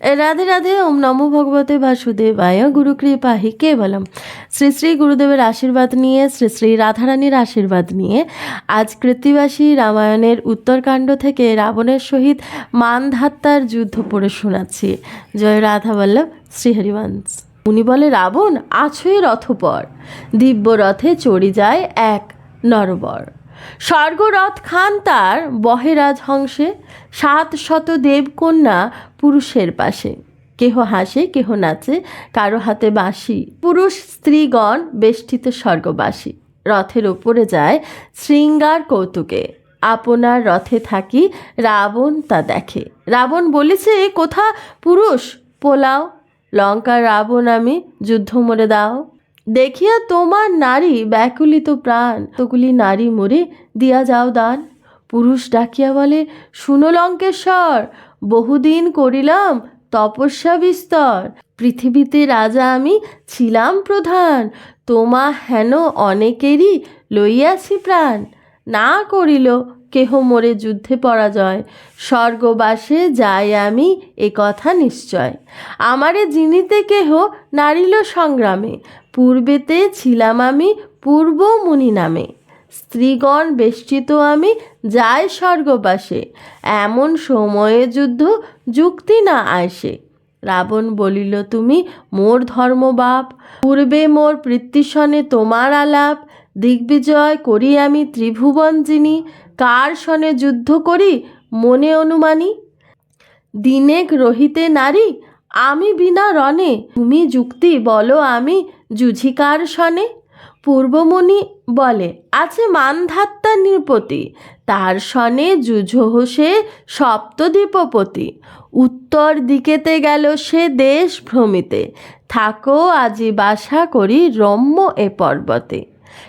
রাধে রাধে, ওম নম ভগবতে বাসুদেবায় গুরু কৃপাহি কেবলম। শ্রী শ্রী গুরুদেবের আশীর্বাদ নিয়ে, শ্রী শ্রী রাধারানীর আশীর্বাদ নিয়ে, আজ কৃত্তিবাসী রামায়ণের উত্তরকাণ্ড থেকে রাবণের সহিত মানধাত্তার যুদ্ধ পড়ে শোনাচ্ছি। জয় রাধা বল্লভ শ্রী শ্রীহরিবংশ। উনি বলে, রাবণ আছই রথপর দিব্য রথে চড়ি যায় এক নরবর। স্বর্গরথ খান তার বহেরাজ হংসে, সাত শত দেবকন্যা পুরুষের পাশে। কেহ হাসে, কেহ নাচে, কারও হাতে বাঁশি। পুরুষ স্ত্রীগণ বেষ্টিত স্বর্গবাসী। রথের ওপরে যায় শৃঙ্গার কৌতুকে। আপনার রথে থাকি, রাবণ তা দেখে। রাবণ বলেছে, কোথা পুরুষ? পোলাও, লঙ্কার রাবণ আমি যুদ্ধ মরে দাও। দেখিয়া তোমার নারী ব্যাকুলিত প্রাণ তোগুলি নারী মরে দিয়া যাও দান। পুরুষ ডাকিয়া বলে, শুনো লঙ্কেশ্বর, বহুদিন করিলাম তপস্যা বিস্তর। পৃথিবীতে রাজা আমি ছিলাম প্রধান, তোমা হেন অনেকেরই লইয়াছি প্রাণ। না করিল কেহ মোরে যুদ্ধে পরাজয়, স্বর্গবাসে যাই আমি এ কথা নিশ্চয়। আমারে জিনিতে কেহ নারিল সংগ্রামে পূর্বেতে ছিলাম আমি পূর্ব মুনি নামে। স্ত্রীগণ বেষ্টিত আমি যাই স্বর্গবাসে। এমন সময়ে যুদ্ধ যুক্তি না আসে। রাবণ বলিল, তুমি মোর ধর্মবাপ। পূর্বে মোর পৃথিসনে তোমার আলাপ। দিগ্বিজয় করি আমি ত্রিভুবন যিনি। কার সনে যুদ্ধ করি মনে অনুমানী? দিনেক রহিতে নারী আমি বিনা রণে, তুমি যুক্তি বলো আমি যুঝিকার সনে? পূর্বমণি বলে, আছে মানধাত্তা নৃপতি, তার সনে যুঝহ সে সপ্তদ্বীপপতি। উত্তর দিকেতে গেল সে দেশ ভ্রমিতে, থাকো আজি বাসা করি রম্য এ পর্বতে।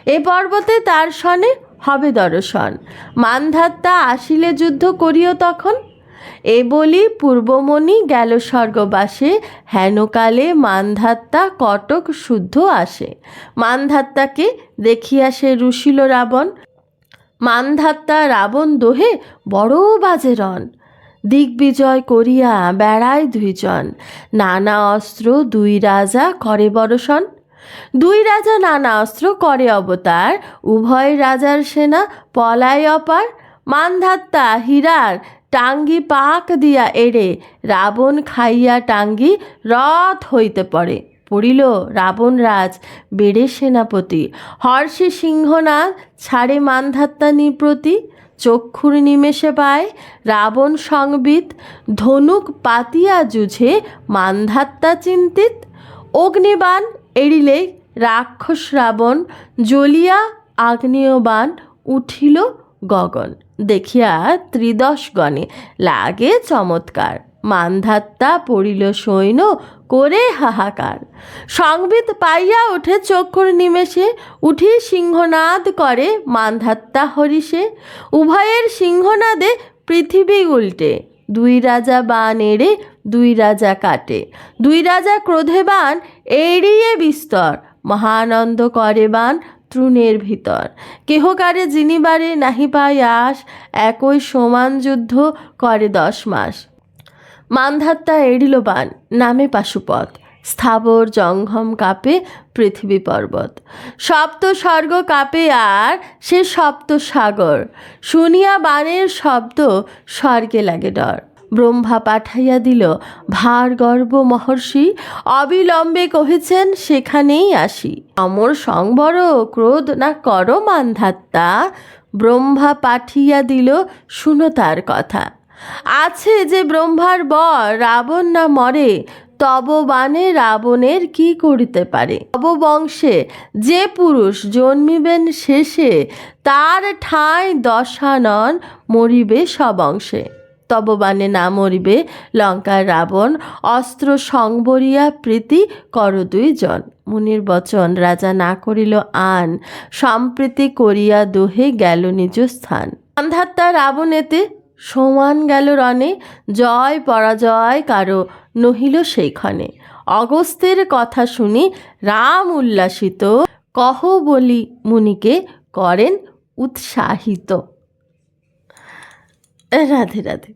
এ পর্বতে তার সনে হবে দর্শন। মানধাত্তা আসিলে যুদ্ধ করিও তখন? এ বলি পূর্বমণি গেল স্বর্গবাসে, হেনকালে মানধাত্তা কটক শুদ্ধ আসে। মানধাত্তাকে দেখিয়া সে রুশিল রাবণ, মানধাত্তা রাবণ দোহে বড় বাজে রণ। দিগ্বিজয় করিয়া বেড়ায় দুইজন, নানা অস্ত্র দুই রাজা করে বরষণ দুই রাজা নানা অস্ত্র করে অবতার, উভয় রাজার সেনা পলায় অপার। মানধাত্তা হীরার টাঙ্গি পাক দিয়া এড়ে রাবণ খাইয়া টাঙ্গি রথ হইতে পড়ে। পড়িল রাবণ রাজ, বেড়ে সেনাপতি। হর্ষে সিংহনাথ ছাড়ে মানধাত্তা নিপ্রতি চক্ষুর নিমেষে পায় রাবণ সংবিত। ধনুক পাতিয়া যুঝে মানধাত্তা চিন্তিত। অগ্নিবাণ এড়িলে রাক্ষস রাবণ, জ্বলিয়া আগ্নেয়বাণ উঠিল গগন। দেখিয়া ত্রিদশগণে লাগে চমৎকার। মানধাত্তা পড়িল সৈন্য, করে হাহাকার। সংবিত পাইয়া ওঠে চক্ষুর নিমেষে, উঠি সিংহনাদ করে মানধাত্তা হরিষে। উভয়ের সিংহনাদে পৃথিবী উল্টে। দুই রাজা বান এড়ে, দুই রাজা কাটে। দুই রাজা ক্রোধে বান, এড়িয়ে বিস্তর। মহানন্দ করে বান তৃণের ভিতর। কেহকারে জিনিবারে নাহি পায় আস একই সমান যুদ্ধ করে দশ মাস। মানধাত্তা এড়িল বান, নামে পাশুপথ। স্থাবর জঙ্ঘম কাপে পৃথিবী পর্বত। সপ্ত স্বর্গ কাপে আর সে সপ্ত সাগর শুনিয়া বানের শব্দ স্বর্গে লাগে ডর। ব্রহ্মা পাঠাইয়া দিল, ভার গর্ব মহর্ষি, অবিলম্বে কহেছেন, সেখানেই আসি। অমর সংবর ক্রোধ না কর মানধাত্তা? ব্রহ্মা পাঠিয়া দিল, শুনো তার কথা। আছে যে ব্রহ্মার বর রাবণ না মরে, তব বানে রাবণের কি করিতে পারে? তব বংশে যে পুরুষ জন্মিবেন শেষে, তার ঠাঁই দশানন মরিবে সবংশে। তব বানে না মরিবে লঙ্কার রাবণ, অস্ত্র সংবরিয়া প্রীতি কর দুই জন মুনির বচন, রাজা না করিল আন, সম্প্রীতি করিয়া দোহে গেল নিজ স্থান। অন্ধাত্মা রাবণেতে সমান গেল রণে, জয় পরাজয় কারও নহিল সেইখানে। অগস্ত্যের কথা শুনি রাম উল্লাসিত, কহ বলি মুনিকে করেন উৎসাহিত। রাধে রাধে।